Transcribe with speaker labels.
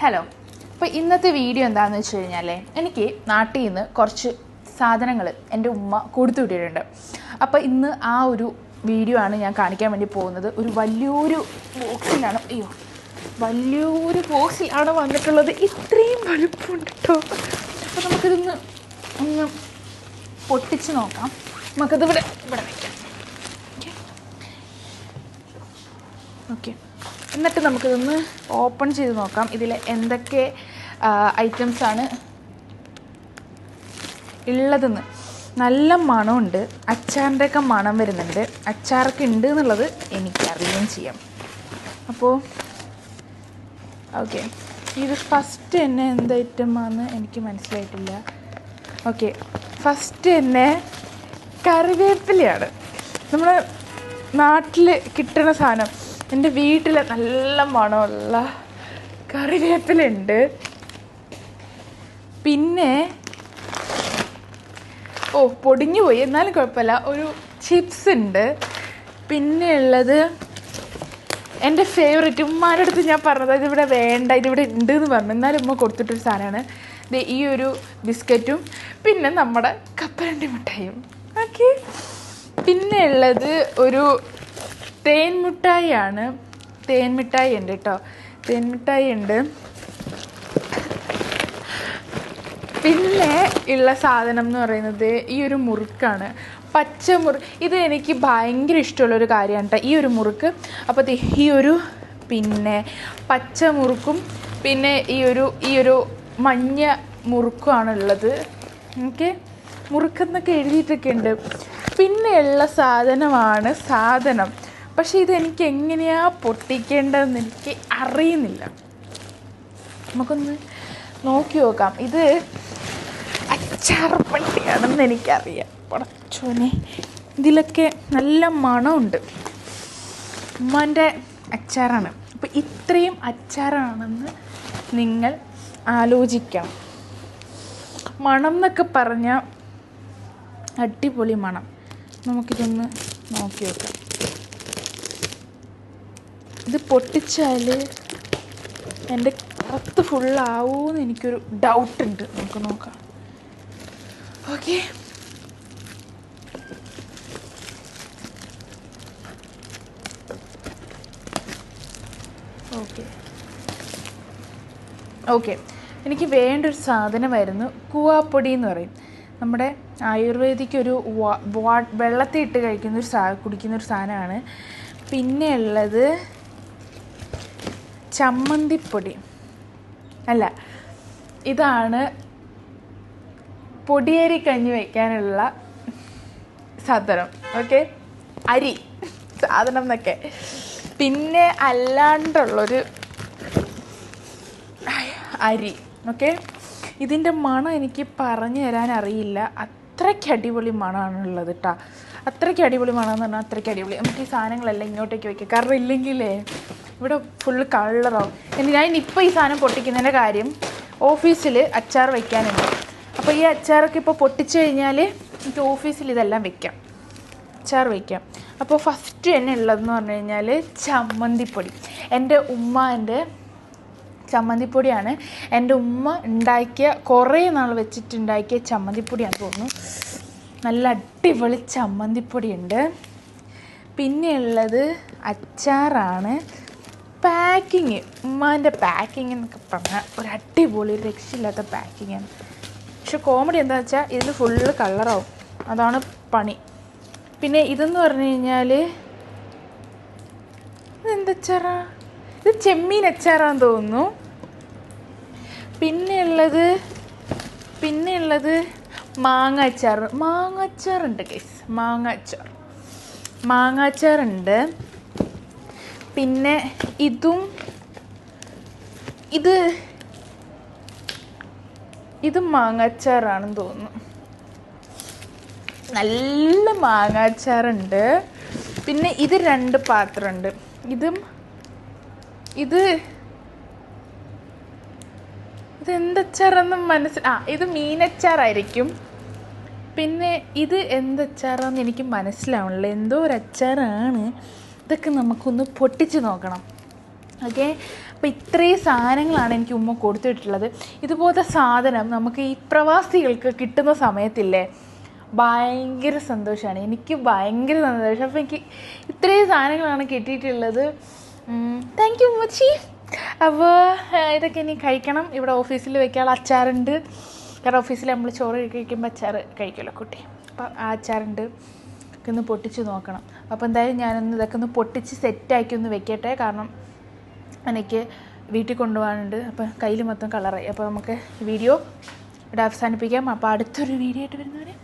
Speaker 1: Hello അപ്പോൾ ഇന്നത്തെ video എന്താണെന്ന് വെച്ച് കഴിഞ്ഞാൽ എനിക്ക് നാട്ടിൽ നിന്ന് കുറച്ച് സാധനങ്ങൾ എന്റെ ഉമ്മ കൊടുത്തു വിട്ടിട്ടുണ്ട്. അപ്പോൾ ഇന്ന് ആ ഒരു വീഡിയോ ആണ് ഞാൻ കാണിക്കാൻ വേണ്ടി പോകുന്നത്. ഒരു വലിയൊരു ബോക്സിലാണ്. അയ്യോ വലിയൊരു ബോക്സിലാണ് വന്നിട്ടുള്ളത്. ഇത്രയും വലുപ്പമുണ്ട് കേട്ടോ അപ്പോൾ നമുക്കിതൊന്ന് ഒന്ന് പൊട്ടിച്ച് നോക്കാം. നമുക്കത് ഇവിടെ ഇവിടെ വയ്ക്കാം ഓക്കെ എന്നിട്ട് നമുക്കിതൊന്ന് ഓപ്പൺ ചെയ്ത് നോക്കാം. ഇതിൽ എന്തൊക്കെ ഐറ്റംസ് ആണ് ഉള്ളതെന്ന് നല്ല മണമുണ്ട്. അച്ചാറിന്റെയൊക്കെ മണം വരുന്നുണ്ട്. അച്ചാറൊക്കെ ഉണ്ട് എന്നുള്ളത് എനിക്കറിയുകയും ചെയ്യാം. അപ്പോൾ ഓക്കെ. ഇത് ഫസ്റ്റ് തന്നെ എന്ത് ഐറ്റമാണെന്ന് എനിക്ക് മനസ്സിലായിട്ടില്ല. ഓക്കെ. ഫസ്റ്റ് തന്നെ കറിവേപ്പിലയാണ്. നമ്മുടെ നാട്ടിൽ കിട്ടുന്ന സാധനം. എന്റെ വീട്ടിൽ നല്ല മണമുള്ള കറിവേപ്പിലുണ്ട് പിന്നെ ഓ പൊടിഞ്ഞു പോയി. എന്നാലും കുഴപ്പമില്ല. ഒരു ചിപ്സ് ഉണ്ട്. പിന്നെ ഉള്ളത് എന്റെ ഫേവറേറ്റ് ഉമ്മാരുടെ അടുത്ത് ഞാൻ പറഞ്ഞത് ഇതിവിടെ വേണ്ട ഇതിവിടെ ഉണ്ട് എന്ന് പറഞ്ഞു. എന്നാലും ഉമ്മ കൊടുത്തിട്ടൊരു സാധനമാണ്. ദേ ഈ ഒരു ബിസ്ക്കറ്റും പിന്നെ നമ്മുടെ കപ്പലണ്ടി മിഠായും ഓക്കെ പിന്നെ ഉള്ളത് ഒരു തേൻ മിഠായിയാണ് തേൻ മിഠായി ഉണ്ട് കേട്ടോ തേൻ മിഠായി ഉണ്ട്. പിന്നെ ഉള്ള സാധനം എന്ന് പറയുന്നത് ഈ ഒരു മുറുക്കാണ്. പച്ച മുറു ഇത് എനിക്ക് ഭയങ്കര ഇഷ്ടമുള്ളൊരു കാര്യമാണ് കേട്ടോ ഈ ഒരു മുറുക്ക്. അപ്പോൾ ഈ ഒരു പിന്നെ പച്ച മുറുക്കും പിന്നെ ഈ ഒരു ഈ ഒരു മഞ്ഞ മുറുക്കുമാണ് ഉള്ളത്. എനിക്ക് മുറുക്കെന്നൊക്കെ എഴുതിയിട്ടൊക്കെ ഉണ്ട്. പിന്നെയുള്ള സാധനമാണ് സാധനം. പക്ഷേ ഇത് എനിക്ക് എങ്ങനെയാണ് പൊട്ടിക്കേണ്ടതെന്ന് എനിക്ക് അറിയുന്നില്ല. നമുക്കൊന്ന് നോക്കി നോക്കാം. ഇത് അച്ചാർ പണ്ടിയാണെന്ന് എനിക്കറിയാം. പടച്ചോനെ ഇതിലൊക്കെ നല്ല മണമുണ്ട്. ഉമ്മാന്റെ അച്ചാറാണ്. അപ്പോൾ ഇത്രയും അച്ചാറാണെന്ന് നിങ്ങൾ ആലോചിക്കാം. മണം എന്നൊക്കെ പറഞ്ഞാൽ അടിപൊളി മണം. നമുക്കിതൊന്ന് നോക്കി നോക്കാം. ഇത് പൊട്ടിച്ചാൽ എന്റെ കറുത്ത് ഫുള്ളാവൂന്ന് എനിക്കൊരു ഡൗട്ട് ഉണ്ട് നമുക്ക് നോക്കാം. ഓക്കെ. ഓക്കെ. ഓക്കെ. എനിക്ക് വേണ്ട ഒരു സാധനമായിരുന്നു കൂവാപ്പൊടി എന്ന് പറയും. നമ്മുടെ ആയുർവേദിക്ക് ഒരു വെള്ളത്തിൽ ഇട്ട് കഴിക്കുന്ന ഒരു സാ കുടിക്കുന്ന ഒരു സാധനമാണ്. പിന്നെ ഉള്ളത് ചമ്മന്തിപ്പൊടി. അല്ല ഇതാണ് പൊടിയരി കഞ്ഞി വയ്ക്കാനുള്ള സാധനം. ഓക്കെ അരി സാധനം എന്നൊക്കെ. പിന്നെ അല്ലാണ്ടുള്ളൊരു അരി. ഓക്കെ ഇതിന്റെ മണം എനിക്ക് പറഞ്ഞു തരാൻ അറിയില്ല. അത്രയ്ക്ക് അടിപൊളി മണമാണുള്ളത് കേട്ടോ അത്രയ്ക്ക് അടിപൊളി മണമെന്ന് പറഞ്ഞാൽ അത്രയ്ക്ക് അടിപൊളി. നമുക്ക് ഈ സാധനങ്ങളെല്ലാം ഇങ്ങോട്ടേക്ക് വയ്ക്കാം കാരണം ഇല്ലെങ്കിലേ ഇവിടെ ഫുള്ള് കളറാവും ഇനി ഞാൻ ഇപ്പോൾ ഈ സാധനം പൊട്ടിക്കുന്നതിന്റെ കാര്യം ഓഫീസിൽ അച്ചാർ വയ്ക്കാനുണ്ട് അപ്പോൾ ഈ അച്ചാറൊക്കെ ഇപ്പോൾ പൊട്ടിച്ചു കഴിഞ്ഞാൽ എനിക്ക് ഓഫീസിൽ ഇതെല്ലാം വെക്കാം. അച്ചാർ വയ്ക്കാം അപ്പോൾ ഫസ്റ്റ് തന്നെ ഉള്ളതെന്ന് പറഞ്ഞു കഴിഞ്ഞാൽ ചമ്മന്തിപ്പൊടി. എന്റെ ഉമ്മാന്റെ ചമ്മന്തിപ്പൊടിയാണ്. എന്റെ ഉമ്മ ഉണ്ടാക്കിയ കുറേ നാൾ വെച്ചിട്ടുണ്ടാക്കിയ ചമ്മന്തിപ്പൊടിയാണ് തോന്നുന്നു. നല്ല അടിപൊളി ചമ്മന്തിപ്പൊടിയുണ്ട്. പിന്നെയുള്ളത് അച്ചാറാണ്. പാക്കിങ് ഉമ്മാന്റെ പാക്കിങ് എന്നൊക്കെ പറഞ്ഞാൽ ഒരു അടിപൊളി രക്ഷയില്ലാത്ത പാക്കിങ്ങാണ് പക്ഷെ കോമഡി എന്താ വെച്ചാൽ ഇതിൽ ഫുള്ള് കളറാവും അതാണ് പണി. പിന്നെ ഇതെന്ന് പറഞ്ഞു കഴിഞ്ഞാൽ ഇതെന്തച്ചാറാ ഇത് ചെമ്മീൻ അച്ചാറാന്ന് തോന്നുന്നു. പിന്നെ ഉള്ളത് പിന്നെ ഉള്ളത് മാങ്ങ അച്ചാർ മാങ്ങ അച്ചാറുണ്ട് കേസ് മാങ്ങ അച്ചാർ. മാങ്ങ അച്ചാറുണ്ട്. പിന്നെ ഇതും ഇത് ഇത് മാങ്ങാച്ചാറാണെന്ന് തോന്നുന്നു. നല്ല മാങ്ങാച്ചാറുണ്ട്. പിന്നെ ഇത് രണ്ട് പാത്രമുണ്ട്. ഇതും ഇത് ഇത് ഇതെന്തച്ചാറെന്ന് മനസ്സിൽ ആ ഇത് മീനച്ചാറായിരിക്കും. പിന്നെ ഇത് എന്തച്ചാറാന്ന് എനിക്ക് മനസ്സിലാവണില്ല. എന്തോ ഒരു അച്ചാറാണ് ഇതൊക്കെ നമുക്കൊന്ന് പൊട്ടിച്ച് നോക്കണം. ഓക്കെ അപ്പോൾ ഇത്രയും സാധനങ്ങളാണ് എനിക്ക് ഉമ്മ കൊടുത്തിട്ടുള്ളത്. ഇതുപോലത്തെ സാധനം നമുക്ക് ഈ പ്രവാസികൾക്ക് കിട്ടുന്ന സമയത്തില്ലേ? ഭയങ്കര സന്തോഷമാണ് എനിക്ക് ഭയങ്കര സന്തോഷം. അപ്പോൾ എനിക്ക് ഇത്രയും സാധനങ്ങളാണ് കിട്ടിയിട്ടുള്ളത്. താങ്ക് യു മച്ചി അപ്പോൾ ഇതൊക്കെ ഇനി കഴിക്കണം. ഇവിടെ ഓഫീസിൽ വെക്കാനുള്ള അച്ചാറുണ്ട്. കാരണം ഓഫീസിൽ നമ്മൾ ചോറ് കഴിക്കുമ്പോൾ അച്ചാർ കഴിക്കുമല്ലോ കുട്ടി. അപ്പോൾ ആ അച്ചാറുണ്ട്. ഒക്കെ ഒന്ന് പൊട്ടിച്ച് നോക്കണം. അപ്പോൾ എന്തായാലും ഞാനൊന്ന് ഇതൊക്കെ ഒന്ന് പൊട്ടിച്ച് സെറ്റാക്കി ഒന്ന് വെക്കട്ടെ. കാരണം എനിക്ക് വീട്ടിൽ കൊണ്ടുപോകാനുണ്ട്. അപ്പോൾ കയ്യിൽ മൊത്തം കളറായി. അപ്പോൾ നമുക്ക് വീഡിയോ ഇവിടെ അവസാനിപ്പിക്കാം. അപ്പോൾ അടുത്തൊരു വീഡിയോ ആയിട്ട് വരുന്നവരെ